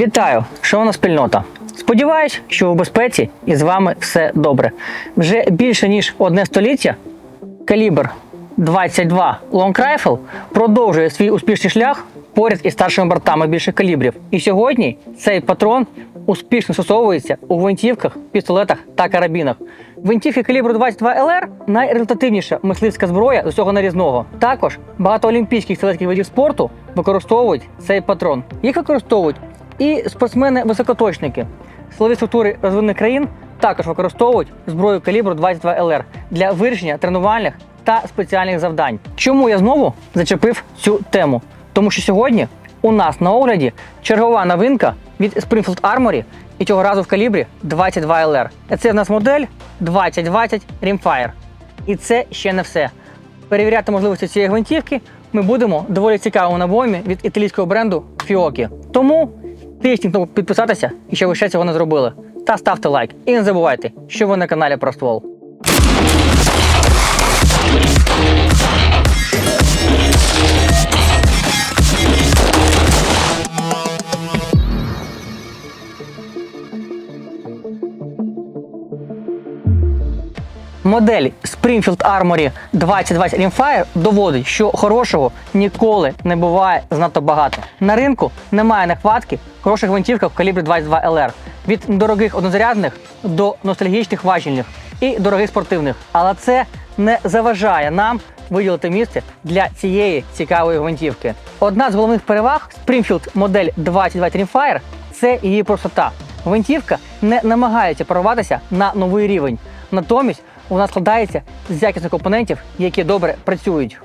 Вітаю, шановна спільнота. Сподіваюсь, що у безпеці і з вами все добре. Вже більше ніж одне століття калібр 22 Long Rifle продовжує свій успішний шлях поряд із старшими бортами більших калібрів. І сьогодні цей патрон успішно застосовується у гвинтівках, пістолетах та карабінах. Гвинтівки калібру 22 LR – найрезультативніша мисливська зброя з усього нарізного. Також багато олімпійських стрілецьких видів спорту використовують цей патрон. Їх використовують і спортсмени-високоточники. Силові структури розвинених країн також використовують зброю калібру 22 LR для вирішення тренувальних та спеціальних завдань. Чому я знову зачепив цю тему? Тому що сьогодні у нас на огляді чергова новинка від Springfield Armory і цього разу в калібрі 22 LR. Це в нас модель 2020 Rimfire. І це ще не все. Перевіряти можливості цієї гвинтівки ми будемо доволі цікавому набоємі від італійського бренду Fioki. Тому тисніть кнопку підписатися, і ще ви ще цього не зробили. Та ставте лайк. І не забувайте, що ви на каналі про Модель Springfield Armory 2020 Rimfire доводить, що хорошого ніколи не буває занадто багато. На ринку немає нехватки хороших гвинтівках в калібрі 22 LR. Від дорогих однозарядних до ностальгічних важільних і дорогих спортивних. Але це не заважає нам виділити місце для цієї цікавої гвинтівки. Одна з головних переваг Springfield модель 2020 Rimfire – це її простота. Гвинтівка не намагається прорватися на новий рівень. Натомість вона складається з якісних компонентів, які добре працюють.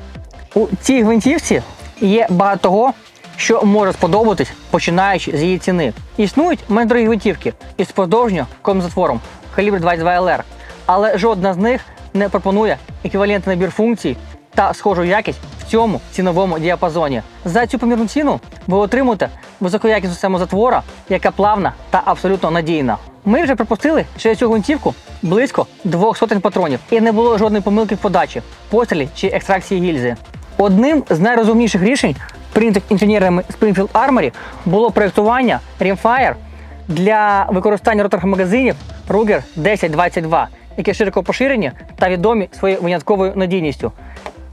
У цій гвинтівці є багато того, що може сподобатись, починаючи з її ціни. Існують менш дорогі гвинтівки із подовжньо затвором калібр 22 LR, але жодна з них не пропонує еквівалентний набір функцій та схожу якість в цьому ціновому діапазоні. За цю помірну ціну ви отримуєте високоякісну систему затвора, яка плавна та абсолютно надійна. Ми вже припустили через цю гвинтівку близько двох сотень патронів, і не було жодної помилки в подачі, пострілі чи екстракції гільзи. Одним з найрозумніших рішень, прийнятих інженерами Springfield Armory, було проєктування Rimfire для використання роторних магазинів Ruger 1022, які широко поширені та відомі своєю винятковою надійністю.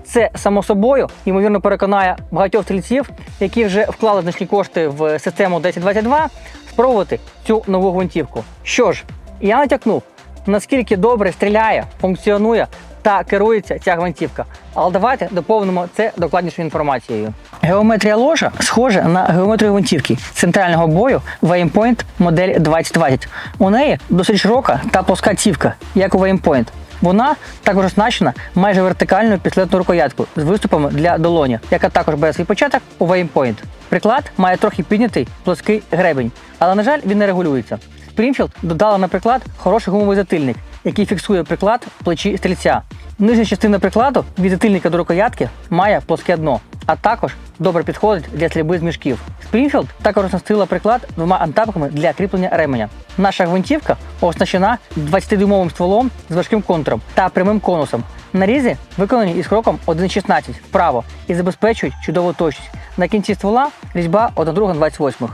Це само собою ймовірно переконає багатьох стрільців, які вже вклали значні кошти в систему 1022, спробувати цю нову гвинтівку. Що ж, я натякнув, наскільки добре стріляє, функціонує та керується ця гвинтівка. Але давайте доповнимо це докладнішою інформацією. Геометрія ложа схожа на геометрію гвинтівки центрального бою Waypoint модель 2020. У неї досить широка та плоска цівка, як у Waypoint. Вона також оснащена майже вертикальною пістолетною рукояткою з виступами для долоні, яка також бере свій початок у Веймпойнт. Приклад має трохи піднятий плоский гребень, але, на жаль, він не регулюється. Спрінфілд додала на приклад хороший гумовий затильник, який фіксує приклад в плечі стрільця. Нижня частина прикладу від затильника до рукоятки має плоске дно, а також добре підходить для стрільби з мішків. Springfield також оснастила приклад двома антапками для кріплення ременя. Наша гвинтівка оснащена 20-дюймовим стволом з важким контуром та прямим конусом. Нарізи виконані із кроком 1,16 вправо і забезпечують чудову точність. На кінці ствола різьба 1 друга 28.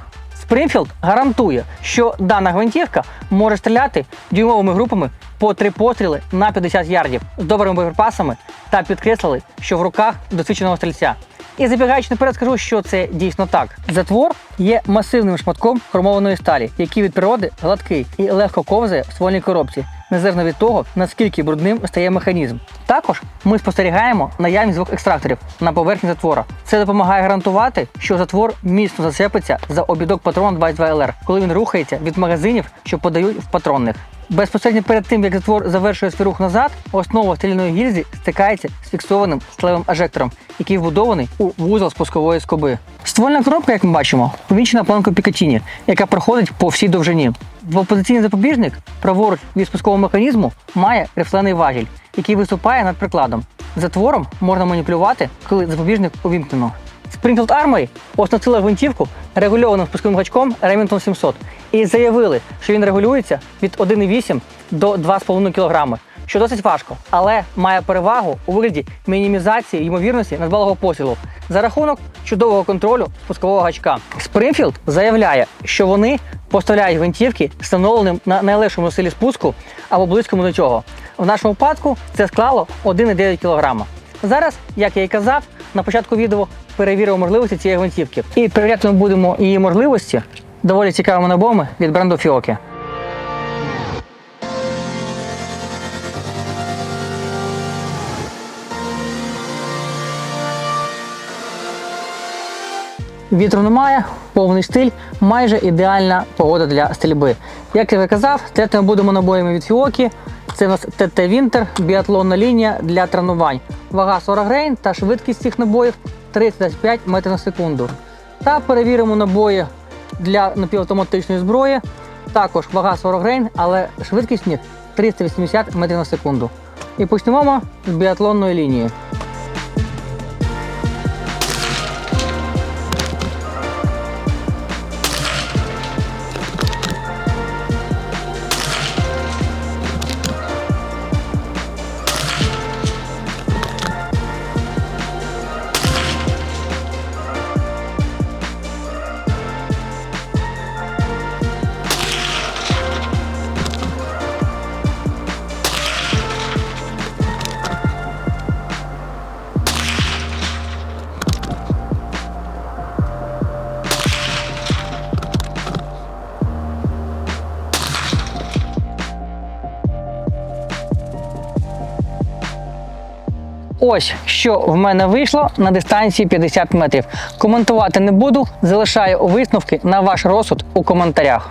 Springfield гарантує, що дана гвинтівка може стріляти дюймовими групами по три постріли на 50 ярдів з добрими боєприпасами та підкреслили, що в руках досвідченого стрільця. І забігаючи наперед, скажу, що це дійсно так. Затвор є масивним шматком хромованої сталі, який від природи гладкий і легко ковзає в ствольній коробці, незалежно від того, наскільки брудним стає механізм. Також ми спостерігаємо наявність двох екстракторів на поверхні затвора. Це допомагає гарантувати, що затвор міцно зацепиться за обідок патрона 22 LR, коли він рухається від магазинів, що подають в патронних. Безпосередньо перед тим, як затвор завершує свій рух назад, основа стрільної гільзи стикається з фіксованим сталевим ажектором, який вбудований у вузол спускової скоби. Ствольна коробка, як ми бачимо, помічена планкою Пікатіні, яка проходить по всій довжині. Двопозиційний запобіжник праворуч від спускового механізму має рифлений важіль, який виступає над прикладом. Затвором можна маніпулювати, коли запобіжник увімкнено. Springfield Armory оснастила гвинтівку регульованим спусковим гачком Remington 700 і заявили, що він регулюється від 1,8 до 2,5 кг. що досить важко, але має перевагу у вигляді мінімізації ймовірності недбалого посілу за рахунок чудового контролю спускового гачка. Springfield заявляє, що вони поставляють гвинтівки встановленим на найлегшому силі спуску або близькому до цього. В нашому випадку це склало 1,9 кг. Зараз, як я і казав, на початку відео перевіримо можливості цієї гвинтівки. І перевіряти ми будемо її можливості доволі цікавими набоями від бренду Фіокі. Вітру немає, повний стиль, майже ідеальна погода для стрільби. Як я вже казав, стріляти ми будемо набоями від Фіокі. Це у нас ТТ Вінтер, біатлонна лінія для тренувань. Вага 40 грейн та швидкість цих набоїв 35 метрів на секунду. Та перевіримо набої для напівавтоматичної зброї. Також вага 40 грейн, але швидкість в них 380 метрів на секунду. І почнемо з біатлонної лінії. Ось що в мене вийшло на дистанції 50 метрів. Коментувати не буду, залишаю висновки на ваш розсуд у коментарях.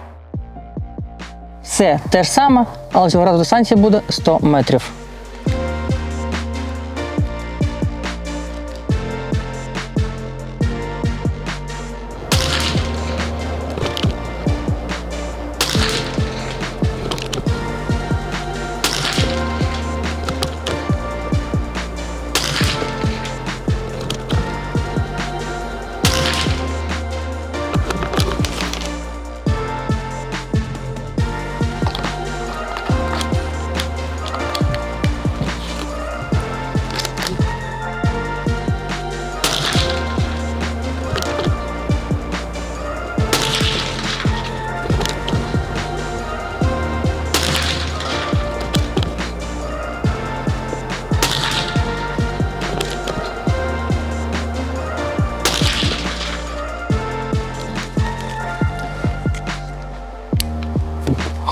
Все те ж саме, але цього разу дистанція буде 100 метрів.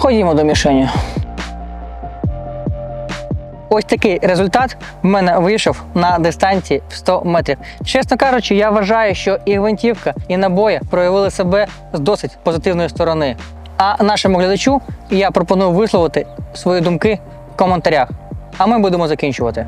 Ходімо до мішені. Ось такий результат в мене вийшов на дистанції в 100 метрів. Чесно кажучи, я вважаю, що і гвинтівка, і набої проявили себе з досить позитивної сторони. А нашому глядачу я пропоную висловити свої думки в коментарях. А ми будемо закінчувати.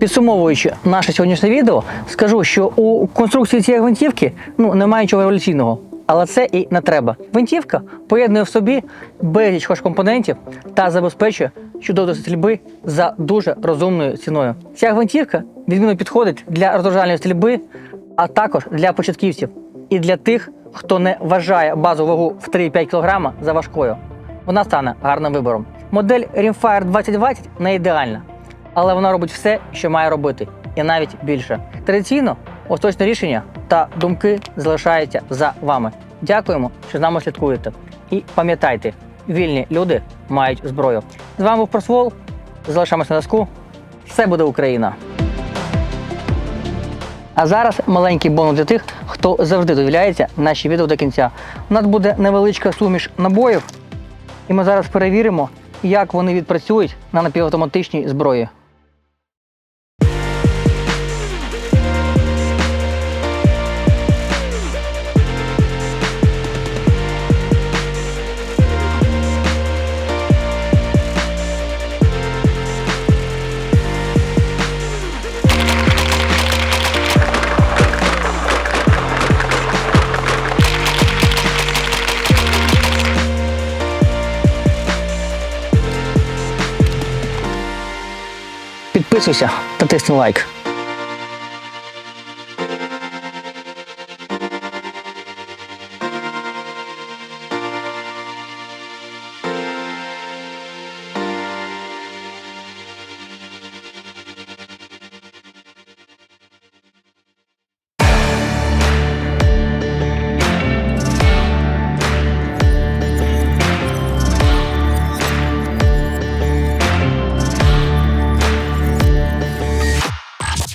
Підсумовуючи наше сьогоднішнє відео, скажу, що у конструкції цієї гвинтівки ну, немає нічого революційного. Але це і не треба. Гвинтівка поєднує в собі безліч хоч компонентів та забезпечує чудову стрільби за дуже розумною ціною. Ця гвинтівка відмінно підходить для розважальної стрільби, а також для початківців і для тих, хто не вважає базову вагу в 3,5 кг за важкою. Вона стане гарним вибором. Модель Rimfire 2020 не ідеальна, але вона робить все, що має робити, і навіть більше. Традиційно остаточне рішення та думки залишаються за вами. Дякуємо, що з нами слідкуєте. І пам'ятайте, вільні люди мають зброю. З вами був Просвол. Залишаємося на зв'язку. Все буде Україна. А зараз маленький бонус для тих, хто завжди додивляється наші відео до кінця. У нас буде невеличка суміш набоїв, і ми зараз перевіримо, як вони відпрацюють на напівавтоматичній зброї. Підписуйся та тисни лайк.